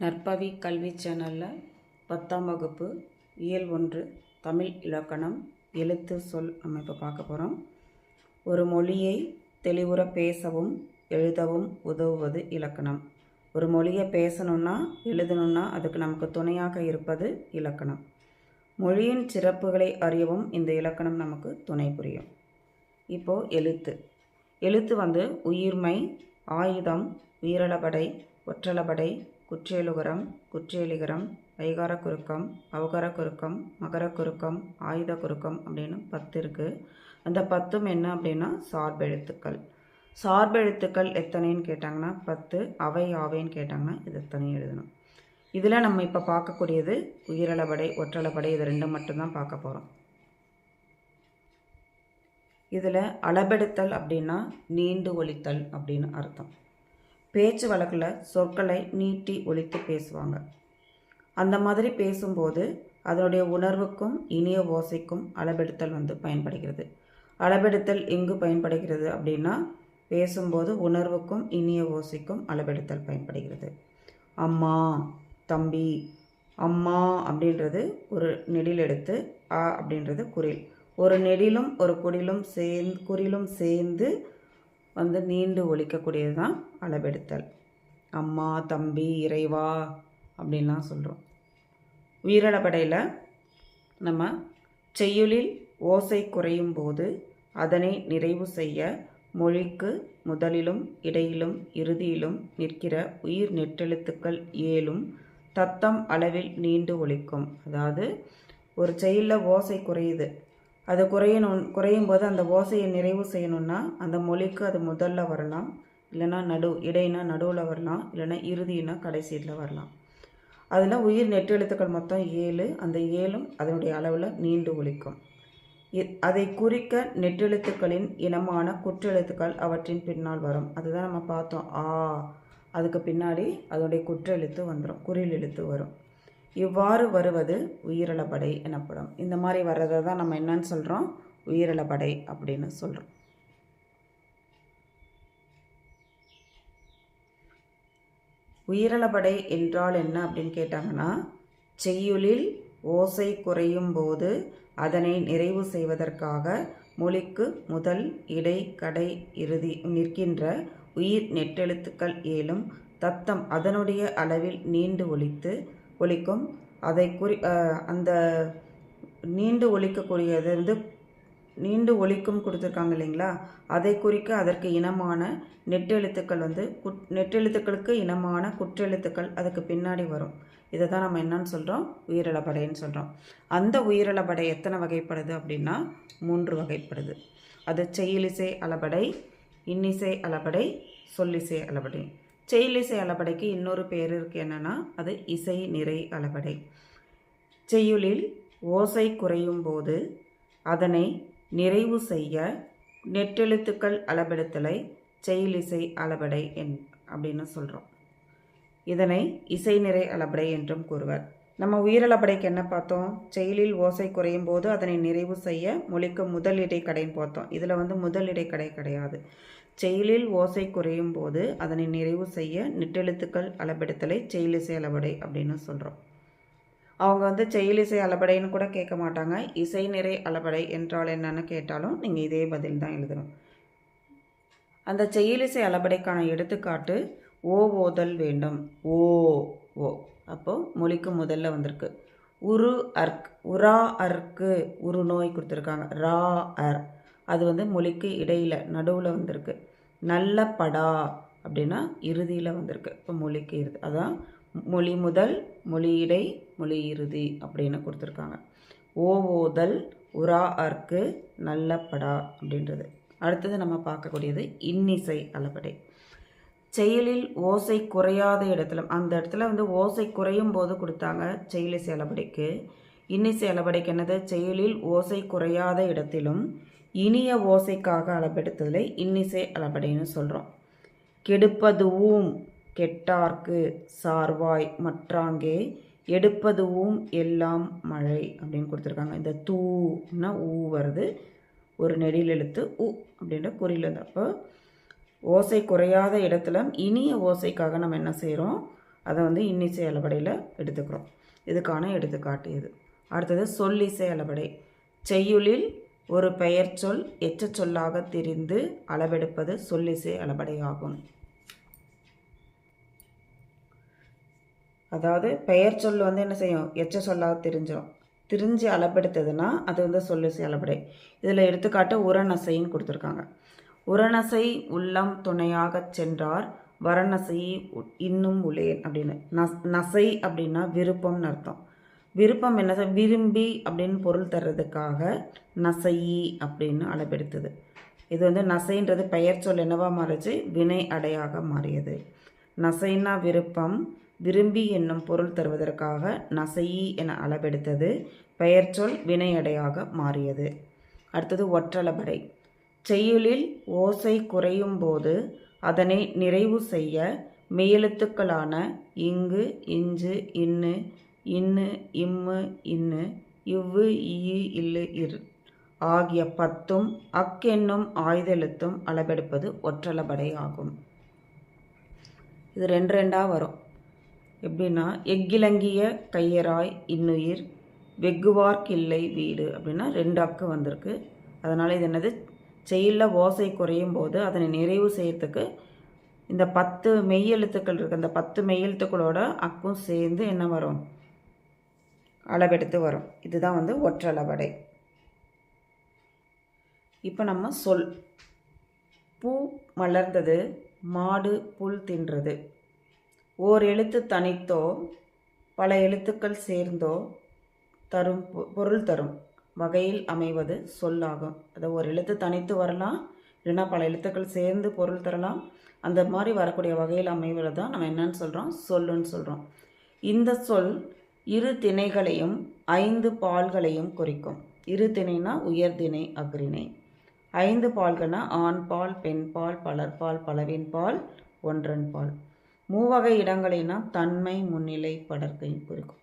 நற்பவி கல்வி சேனலில் பத்தாம் வகுப்பு இயல் ஒன்று தமிழ் இலக்கணம் எழுத்து சொல் நம்ம இப்போ பார்க்க போகிறோம் ஒரு மொழியை தெளிவுற பேசவும் எழுதவும் உதவுவது இலக்கணம். ஒரு மொழியை பேசணுன்னா எழுதணுன்னா அதுக்கு நமக்கு துணையாக இருப்பது இலக்கணம். மொழியின் சிறப்புகளை அறியவும் இந்த இலக்கணம் நமக்கு துணை புரியும். இப்போது எழுத்து. எழுத்து வந்து உயிர்மை ஆயுதம் உயிரளபடை ஒற்றளபடை குற்றேலுகரம் குற்றேலிகரம் ஐகார குறுக்கம் அவகார குறுக்கம் மகர குறுக்கம் ஆயுத குறுக்கம் அப்படின்னு பத்து இருக்குது அந்த பத்தும் என்ன அப்படின்னா சார்பெழுத்துக்கள் சார்பெழுத்துக்கள் எத்தனைன்னு கேட்டாங்கன்னா பத்து அவை ஆவைன்னு கேட்டாங்கன்னா இது எத்தனையும் எழுதணும். இதில் நம்ம இப்போ பார்க்கக்கூடியது உயிரளபடை ஒற்றளபடை இது ரெண்டும் மட்டும்தான் பார்க்க போகிறோம் இதில் அளபெடுத்தல் அப்படின்னா நீண்டு ஒழித்தல் அப்படின்னு அர்த்தம். பேச்சு வழக்கில் சொற்களை நீட்டி ஒழித்து பேசுவாங்க. அந்த மாதிரி பேசும்போது அதனுடைய உணர்வுக்கும் இனிய ஓசைக்கும் அளபெடுத்தல் வந்து பயன்படுகிறது. அளபெடுத்தல் எங்கு பயன்படுகிறது அப்படின்னா பேசும்போது உணர்வுக்கும் இனிய ஓசைக்கும் அளபெடுத்தல் பயன்படுகிறது. அம்மா தம்பி அம்மா அப்படின்றது ஒரு நெடில் எடுத்து ஆ அப்படின்றது குரில். ஒரு நெடிலும் ஒரு குடிலும் சேர்ந்து குறிலும் சேர்ந்து வந்து நீண்டு ஒழிக்கக்கூடியது தான் அளவெடுத்தல். அம்மா தம்பி இறைவா அப்படின்லாம் சொல்கிறோம் உயிரிழப்படையில் நம்ம செய்யுளில் ஓசை குறையும் போது அதனை நிறைவு செய்ய மொழிக்கு முதலிலும் இடையிலும் இறுதியிலும் நிற்கிற உயிர் நெட்டெழுத்துக்கள் ஏழும் தத்தம் அளவில் நீண்டு ஒழிக்கும் அதாவது ஒரு செயலில் ஓசை குறையுது. அது குறையணும் குறையும் போது அந்த ஓசையை நிறைவு செய்யணும்னா அந்த மொழிக்கு அது முதல்ல வரலாம். இல்லைன்னா நடு இடைனா நடுவில் வரலாம். இல்லைன்னா இறுதினா கடைசியில் வரலாம். அதில் உயிர் நெட்டெழுத்துக்கள் மொத்தம் ஏழு. அந்த ஏழும் அதனுடைய அளவில் நீண்டு ஒழிக்கும் அதை குறிக்க நெட்டெழுத்துக்களின் இனமான குற்றெழுத்துக்கள் அவற்றின் பின்னால் வரும். அதுதான் நம்ம பார்த்தோம். ஆ அதுக்கு பின்னாடி அதனுடைய குற்றெழுத்து வந்துடும் குறில் எழுத்து வரும். இவ்வாறு வருவது உயிரிழப்படை எனப்படும். இந்த மாதிரி வர்றதை தான் நம்ம என்னன்னு சொல்கிறோம் உயிரிழப்படை அப்படின்னு சொல்கிறோம் உயிரிழப்படை என்றால் என்ன அப்படின்னு கேட்டாங்கன்னா செய்யுளில் ஓசை குறையும் போது அதனை நிறைவு செய்வதற்காக மொழிக்கு முதல் இடை கடை இறுதி நிற்கின்ற உயிர் நெட்டெழுத்துக்கள் ஏலும் தத்தம் அதனுடைய அளவில் நீண்டு ஒழித்து ஒலிக்கும். அதை குறி அந்த நீண்டு ஒலிக்கக்கூடியது வந்து நீண்டு ஒலிக்கும் கொடுத்துருக்காங்க இல்லைங்களா? அதை குறிக்க அதற்கு இனமான நெட்டெழுத்துக்கள் வந்து குட் நெட்டெழுத்துக்களுக்கு இனமான குற்றெழுத்துக்கள் அதுக்கு பின்னாடி வரும். இதை தான் நம்ம என்னன்னு சொல்கிறோம் உயிரிழப்படைன்னு சொல்கிறோம் அந்த உயிரிழப்படை எத்தனை வகைப்படுது அப்படின்னா மூன்று வகைப்படுது. அது செயலிசை அளபடை இன்னிசை அளபடை சொல்லிசை அளபடை. செயலிசை அளபடைக்கு இன்னொரு பேர் இருக்கு என்னென்னா அது இசை நிறை அளபடை. செய்யுளில் ஓசை குறையும் போது அதனை நிறைவு செய்ய நெட்டெழுத்துக்கள் அளபெடுத்தலை செயலிசை அளபடை என் அப்படின்னு சொல்கிறோம் இதனை இசை நிறை அளபடை என்றும் கூறுவர். நம்ம உயிரளபடைக்கு என்ன பார்த்தோம்? செயலில் ஓசை குறையும் போது அதனை நிறைவு செய்ய மொழிக்கு முதல் இடைக்கடைன்னு பார்த்தோம். இதில் வந்து முதல் இடைக்கடை கிடையாது. செயலில் ஓசை குறையும் போது அதனை நிறைவு செய்ய நெட்டெழுத்துக்கள் அளபெடுத்தலை செயலிசை அளபடை அப்படின்னு சொல்கிறோம் அவங்க வந்து செயலிசை அளபடைன்னு கூட கேட்க மாட்டாங்க. இசை நிறை அளபடை என்றால் என்னன்னு கேட்டாலும் நீங்கள் இதே பதில் தான் எழுதணும். அந்த செயலிசை அளபடைக்கான எடுத்துக்காட்டு ஓ ஓதல் வேண்டும். ஓ ஓ. அப்போது மொழிக்கு முதல்ல வந்திருக்கு. உரு அர்க் உரா அர்க்கு உரு நோய் கொடுத்துருக்காங்க. ரா அர். அது வந்து மொழிக்கு இடையில் நடுவில் வந்திருக்கு. நல்ல படா அப்படின்னா இறுதியில் வந்திருக்கு. இப்போ மொழிக்கு இறுதி அதான் மொழி முதல் மொழி இடை மொழி இறுதி அப்படின்னு கொடுத்துருக்காங்க. ஓவோதல் உரா அர்க்கு நல்ல படா அப்படின்றது. அடுத்தது நம்ம பார்க்கக்கூடியது இன்னிசை அளபடை செயலில் ஓசை குறையாத இடத்துல அந்த இடத்துல வந்து ஓசை குறையும் போது கொடுத்தாங்க செயலிசை அளபடைக்கு இன்னிசை அளபடைக்கு என்னது? செயலில் ஓசை குறையாத இடத்திலும் இனிய ஓசைக்காக அளபெடுத்ததில் இன்னிசை அளபடைன்னு சொல்கிறோம் கெடுப்பதுவும் கெட்டார்க்கு சார்வாய் மற்றாங்கே எடுப்பதுவும் எல்லாம் மழை அப்படின்னு கொடுத்துருக்காங்க. இந்த தூன்னா ஊ வருது. ஒரு நெடியில் எழுத்து உ அப்படின்ற குறியில் அப்போ ஓசை குறையாத இடத்துல இனிய ஓசைக்காக நம்ம என்ன செய்கிறோம் அதை வந்து இன்னிசை அளபடையில் எடுத்துக்கிறோம். இதுக்கான எடுத்துக்காட்டு இது. அடுத்தது சொல்லிசை அளபடை செய்யுளில் ஒரு பெயர் சொல் எச்ச சொல்லாக திரிந்து அளவெடுப்பது சொல்லிசை அளபடை ஆகும் அதாவது பெயர் சொல் வந்து என்ன செய்யும்? எச்ச சொல்லாக தெரிஞ்சிடும் திரிஞ்சு அளபெடுத்ததுன்னா அது வந்து சொல்லிசை அளபடை. இதில் எடுத்துக்காட்டு உரநசைன்னு கொடுத்துருக்காங்க. உரநசை உள்ளம் துணையாக சென்றார் வரணசை உ- இன்னும் உளேன் அப்படின்னு. நஸ் நசை அப்படின்னா விருப்பம்னு அர்த்தம். விருப்பம் என்ன விரும்பி அப்படின்னு பொருள் தர்றதுக்காக நசையி அப்படின்னு அளபெடுத்தது இது வந்து நசைன்றது பெயர் சொல் என்னவா மாறிச்சு? வினை அடையாக மாறியது. நசைனா விருப்பம் விரும்பி என்னும் பொருள் தருவதற்காக நசையி என அளபெடுத்தது பெயர் சொல் வினையடையாக மாறியது. அடுத்தது ஒற்றளபடை. செய்யுளில் ஓசை குறையும் போது அதனை நிறைவு செய்ய மெய்யெழுத்துக்களான இங்கு இஞ்சு இன்னு இன்னு இம்மு இன்னு இவ்வு ஈ இல்லு இரு. ஆகிய பத்தும் அக் என்னும் ஆயுதெழுத்தும் அளபெடுப்பது ஒற்றளபடை ஆகும். இது ரெண்டு ரெண்டாக வரும். எப்படின்னா எக்கிலங்கிய கையராய் இன்னுயிர் வெகுவார்க்கில்லை வீடு அப்படின்னா ரெண்டு அக்கு வந்திருக்கு. அதனால் இது என்னது? செயலில் ஓசை குறையும் போது அதனை நிறைவு செய்யறதுக்கு இந்த பத்து மெய்யெழுத்துக்கள் இருக்குது அந்த பத்து மெய்யெழுத்துக்களோட அக்கும் சேர்ந்து என்ன வரும்? அளவெடுத்து வரும். இதுதான் வந்து ஒற்றளவடை. இப்போ நம்ம சொல். பூ மலர்ந்தது மாடு புல் தின்றது. ஓர் எழுத்து தனித்தோ பல எழுத்துக்கள் சேர்ந்தோ தரும் பொ- பொருள் தரும் வகையில் அமைவது சொல்லாகும். அதை ஒரு எழுத்து தனித்து வரலாம் இல்லைன்னா பல எழுத்துக்கள் சேர்ந்து பொருள் தரலாம். அந்த மாதிரி வரக்கூடிய வகையில் அமைவது தான் நம்ம என்னன்னு சொல்கிறோம் சொல்லுன்னு சொல்கிறோம் இந்த சொல் இரு திணைகளையும் ஐந்து பால்களையும் குறிக்கும். இரு திணைனா உயர்திணை அக்ரிணை ஐந்து பால்கள்னா ஆண் பால் பெண் பால் பலர்பால் பலவின் பால் ஒன்றன் பால். மூவகை இடங்களினா தன்மை முன்னிலை படர்க்கை குறிக்கும்.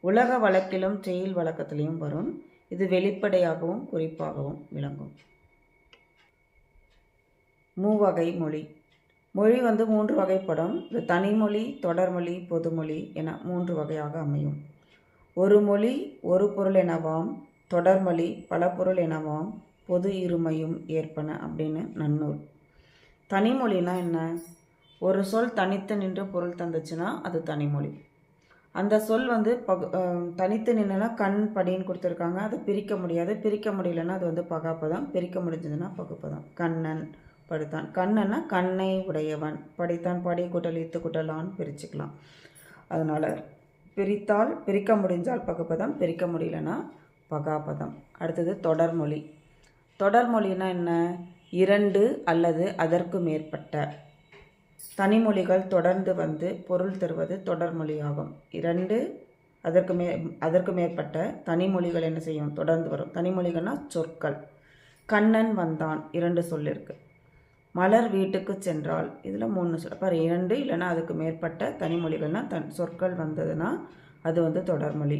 உலக வழக்கிலும் செயல் வழக்கத்திலையும் வரும். இது வெளிப்படையாகவும் குறிப்பாகவும் விளங்கும். மூவகை மொழி. மொழி வந்து மூன்று வகைப்படும். இது தனிமொழி தொடர்மொழி பொதுமொழி என மூன்று வகையாக அமையும். ஒரு மொழி ஒரு பொருள் எனவாம் தொடர்மொழி பல பொருள் எனவாம் பொது இருமையும் ஏற்பன அப்படின்னு நன்னூல். தனிமொழினா என்ன? ஒரு சொல் தனித்து நின்று பொருள் தந்துச்சுன்னா அது தனிமொழி அந்த சொல் வந்து பகு தனித்து நின்றுனா கண் படின்னு கொடுத்துருக்காங்க. அதை பிரிக்க முடியாது. பிரிக்க முடியலன்னா அது வந்து பகாப்பதம். பிரிக்க முடிஞ்சதுன்னா பகுப்பதம். கண்ணன் படித்தான். கண்ணன்னா கண்ணை உடையவன். படித்தான் படி குட்டல் இத்து குட்டலான்னு பிரிச்சுக்கலாம். அதனால் பிரித்தால் பிரிக்க முடிஞ்சால் பகுப்பதம் பிரிக்க முடியலன்னா பகாபதம். அடுத்தது தொடர்மொழி தொடர்மொழினா என்ன? இரண்டு அல்லது அதற்கு மேற்பட்ட. தனிமொழிகள் தொடர்ந்து வந்து பொருள் தருவது தொடர்மொழியாகும் இரண்டு அதற்கு மே அதற்கு மேற்பட்ட தனிமொழிகள் என்ன செய்யும்? தொடர்ந்து வரும். தனிமொழிகள்னா சொற்கள். கண்ணன் வந்தான். இரண்டு சொல்லிருக்கு. மலர் வீட்டுக்கு சென்றால் இதில் மூணு சொல். பாரு இரண்டு இல்லைன்னா அதுக்கு மேற்பட்ட தனிமொழிகள்னா தன் சொற்கள் வந்ததுன்னா அது வந்து தொடர்மொழி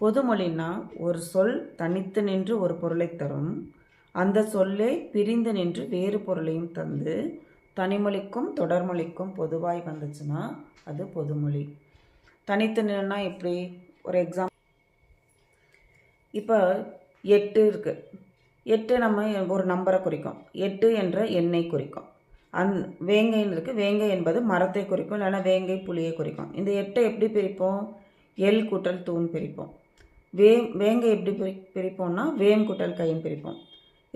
பொதுமொழின்னா ஒரு சொல் தனித்து நின்று ஒரு பொருளை தரும். அந்த சொல்லே பிரிந்து நின்று வேறு பொருளையும் தந்து தனிமொழிக்கும் தொடர்மொழிக்கும் பொதுவாய் வந்துச்சுன்னா அது பொதுமொழி தனித்து நின்றுனா எப்படி? ஒரு எக்ஸாம் இப்போ எட்டு இருக்குது எட்டு நம்ம ஒரு நம்பரை குறிக்கும். எட்டு என்ற எண்ணை குறிக்கும். அந் வேங்கைன்னு இருக்குது வேங்கை என்பது மரத்தை குறிக்கும். இல்லைன்னா வேங்கை புளியை குறிக்கும். இந்த எட்டை எப்படி பிரிப்போம்? எல் கூட்டல் தூண் பிரிப்போம். வே வேங்கை எப்படி பிரி பிரிப்போம்னா வேம் கூட்டல் கையின் பிரிப்போம்.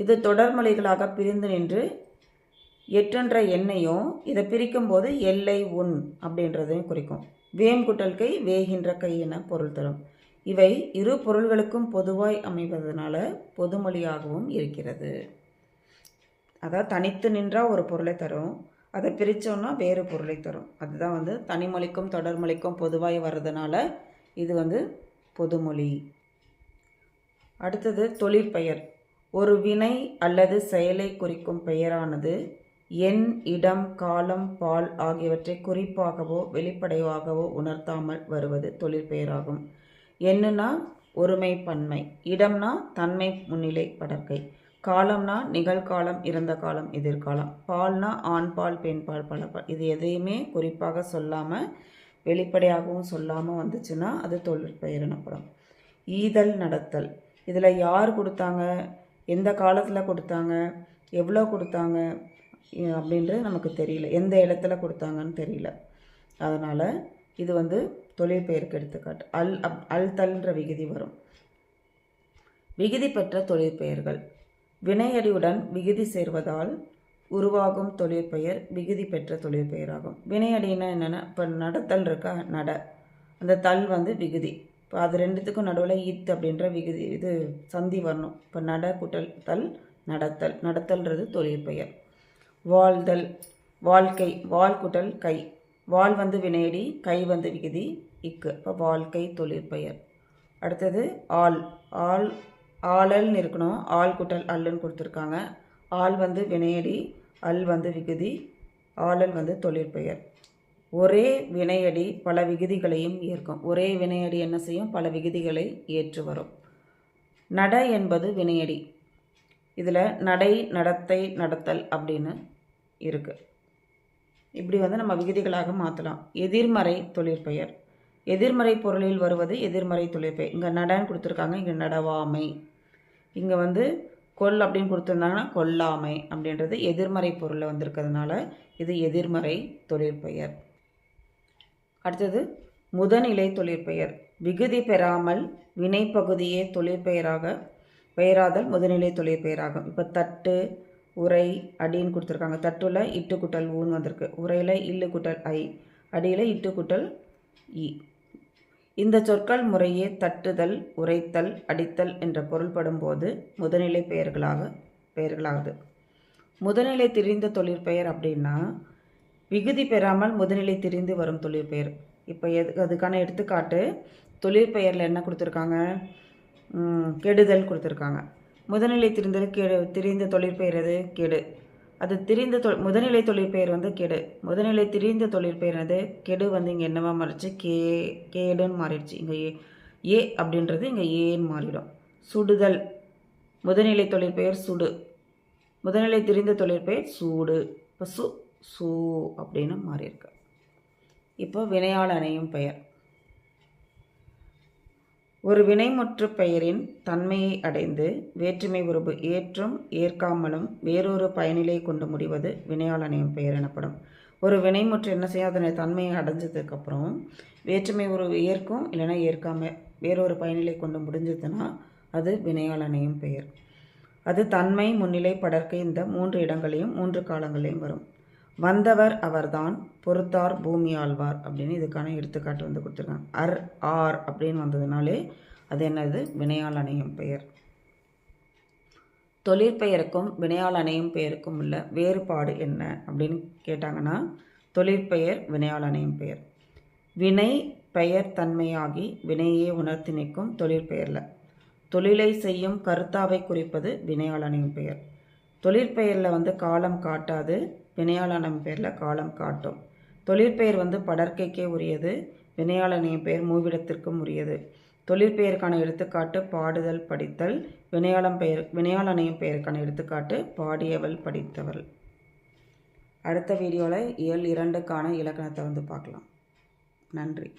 இது தொடர்மொழிகளாக பிரிந்து நின்று எட்டுன்ற எண்ணையும் இதை பிரிக்கும்போது எல்லை உன் அப்படின்றதையும் குறிக்கும். வேம் குட்டல் கை வேகின்ற கை என பொருள் தரும். இவை இரு பொருள்களுக்கும் பொதுவாய் அமைவதனால பொதுமொழியாகவும் இருக்கிறது. அதாவது தனித்து நின்றா ஒரு பொருளை தரும் அதை பிரித்தோம்னா வேறு பொருளை தரும். அதுதான் வந்து தனிமொழிக்கும் தொடர்மொழிக்கும் பொதுவாய் வர்றதுனால இது வந்து பொதுமொழி. அடுத்தது தொழிற்பெயர் ஒரு வினை அல்லது செயலை குறிக்கும் பெயரானது எண் இடம் காலம் பால் ஆகியவற்றை குறிப்பாகவோ வெளிப்படையாகவோ உணர்த்தாமல் வருவது தொழிற்பெயராகும் எண்ணுனா ஒருமை பன்மை இடம்னா தன்மை முன்னிலை படர்க்கை காலம்னா நிகழ்காலம் இறந்த காலம் எதிர்காலம் பால்னா ஆண் பால் பெண் பால் பல பால் இது எதையுமே குறிப்பாக சொல்லாமல் வெளிப்படையாகவும் சொல்லாமல் வந்துச்சுன்னா அது தொழிற்பெயர் எனப்படும் ஈதல் நடத்தல். இதில் யார் கொடுத்தாங்க? எந்த காலத்தில் கொடுத்தாங்க? எவ்வளோ கொடுத்தாங்க? அப்படின்றது நமக்கு தெரியல. எந்த இடத்துல கொடுத்தாங்கன்னு தெரியல. அதனால் இது வந்து தொழிற்பெயருக்கு எடுத்துக்காட்டு. அல் அப் அல் தல்ன்ற விகுதி வரும். விகுதி பெற்ற தொழிற்பெயர்கள். வினையடியுடன் விகுதி சேர்வதால் உருவாகும் தொழிற்பெயர் விகுதி பெற்ற தொழிற்பெயராகும். வினையடினா என்னென்னா இப்போ நடத்தல் இருக்கா? நட. அந்த தல் வந்து விகுதி. இப்போ அது ரெண்டுத்துக்கும் நடுவில் ஈத் அப்படின்ற விகுதி இது சந்தி வரணும். இப்போ நட குட்டல் தல் நடத்தல். நடத்தல்ன்றது தொழிற்பெயர். வாழ்தல் வாழ்க்கை வாழ் குட்டல் கை. வாழ் வந்து வினையடி கை வந்து விகுதி. இக்கு இப்போ வாழ்க்கை தொழிற்பெயர் அடுத்தது ஆள். ஆள் ஆளல்னு இருக்கணும். ஆள் குட்டல் அல்லுன்னு கொடுத்துருக்காங்க. ஆள் வந்து வினையடி அல் வந்து விகுதி ஆளல் வந்து தொழிற்பெயர் ஒரே வினையடி பல விகுதிகளையும் ஏற்கும். ஒரே வினையடி என்ன செய்யும்? பல விகுதிகளை ஏற்று வரும். நட என்பது வினையடி. இதில் நடை நடத்தை நடத்தல் அப்படின்னு இருக்குது இப்படி வந்து நம்ம விகுதிகளாக மாற்றலாம் எதிர்மறை தொழிற்பெயர் எதிர்மறை பொருளில் வருவது எதிர்மறை தொழிற்பெயர் இங்கே நடன்னு கொடுத்துருக்காங்க. இங்கே நடவாமை. இங்கே வந்து கொல் அப்படின்னு கொடுத்துருந்தாங்கன்னா கொல்லாமை அப்படின்றது எதிர்மறை பொருளில் வந்திருக்கிறதுனால இது எதிர்மறை தொழிற்பெயர். அடுத்தது முதநிலை தொழிற்பெயர். விகுதி பெறாமல் வினைப்பகுதியே தொழிற்பெயராக பெயராதல் முதநிலை தொழிற்பெயராகும். இப்போ தட்டு உரை அடின்னு கொடுத்துருக்காங்க. தட்டுல இட்டு குட்டல் ஊன்னு வந்திருக்கு. உரையில் இல்லு குட்டல் ஐ அடியில் இட்டு குட்டல் இ. இந்த சொற்கள் முறையே தட்டுதல் உரைத்தல் அடித்தல் என்ற பொருள்படும் போது முதுநிலை பெயர்களாக பெயர்களாகுது. முதுநிலை திரிந்த தொழிற்பெயர் அப்படின்னா விகுதி பெறாமல் முதுநிலை திரிந்து வரும் தொழிற்பெயர் இப்போ எது அதுக்கான எடுத்துக்காட்டு தொழிற்பெயரில் என்ன கொடுத்துருக்காங்க? கெடுதல் கொடுத்துருக்காங்க. முதுநிலை திரிந்தது கெடு திரிந்த தொழிற்பெயர் எது? கெடு. அது திரிந்த தொ முதநிலை தொழிற்பெயர் வந்து கெடு. முதநிலை திரிந்த தொழிற்பெயர் வந்து கெடு வந்து இங்கே என்னவா மாறிடுச்சு? கே கேடுன்னு மாறிடுச்சு. இங்கே ஏ ஏ அப்படின்றது இங்கே ஏன்னு மாறிடும். சுடுதல். முதநிலை தொழிற்பெயர் சுடு. முதநிலை திரிந்த தொழிற்பெயர் சூடு. இப்போ சு சூ அப்படின்னு மாறியிருக்கு. இப்போ வினையாளனையும் அணையும் பெயர். ஒரு வினைமுற்று பெயரின் தன்மையை அடைந்து வேற்றுமை உருபு ஏற்றும் ஏற்காமலும் வேறொரு பயனிலை கொண்டு முடிவது வினையாளனையும் பெயர் எனப்படும். ஒரு வினைமுற்று என்ன செய்யும்? அதனுடைய தன்மையை அடைஞ்சதுக்கப்புறம் வேற்றுமை உறவு ஏற்கும் இல்லைன்னா ஏற்காம வேறொரு பயனிலை கொண்டு முடிஞ்சதுன்னா அது வினையாளனையும் பெயர். அது தன்மை முன்னிலை படர்க்கை இந்த மூன்று இடங்களையும் மூன்று காலங்களையும் வரும். வந்தவர் அவர்தான் பொறுத்தார் பூமி ஆழ்வார் அப்படின்னு இதுக்கான எடுத்துக்காட்டு வந்து கொடுத்துருக்காங்க. அர் ஆர் அப்படின்னு வந்ததுனாலே அது என்னது? வினையால் அணையும் பெயர். தொழிற்பெயருக்கும் வினையால் அணையும் பெயருக்கும் உள்ள வேறுபாடு என்ன அப்படின்னு கேட்டாங்கன்னா தொழிற்பெயர் வினையால் அணையும் பெயர். வினை பெயர் தன்மையாகி வினையே உணர்த்தி நிற்கும் தொழிற்பெயரில் தொழிலை செய்யும் கருத்தாவை குறிப்பது வினையால் அணையும் பெயர். தொழிற்பெயரில் வந்து காலம் காட்டாது. வினையாளனம் பேரில் பெயரில் காலம் காட்டும். தொழிற்பெயர் வந்து படற்கைக்கே உரியது. வினையால் பெயர் மூவிடத்திற்கும் உரியது. தொழிற்பெயருக்கான எடுத்துக்காட்டு பாடுதல் படித்தல். வினையாளம் பெயர் வினையாளனையும் பெயருக்கான எடுத்துக்காட்டு பாடியவள் படித்தவள். அடுத்த வீடியோவில் இயல் இரண்டுக்கான இலக்கணத்தை வந்து பார்க்கலாம். நன்றி.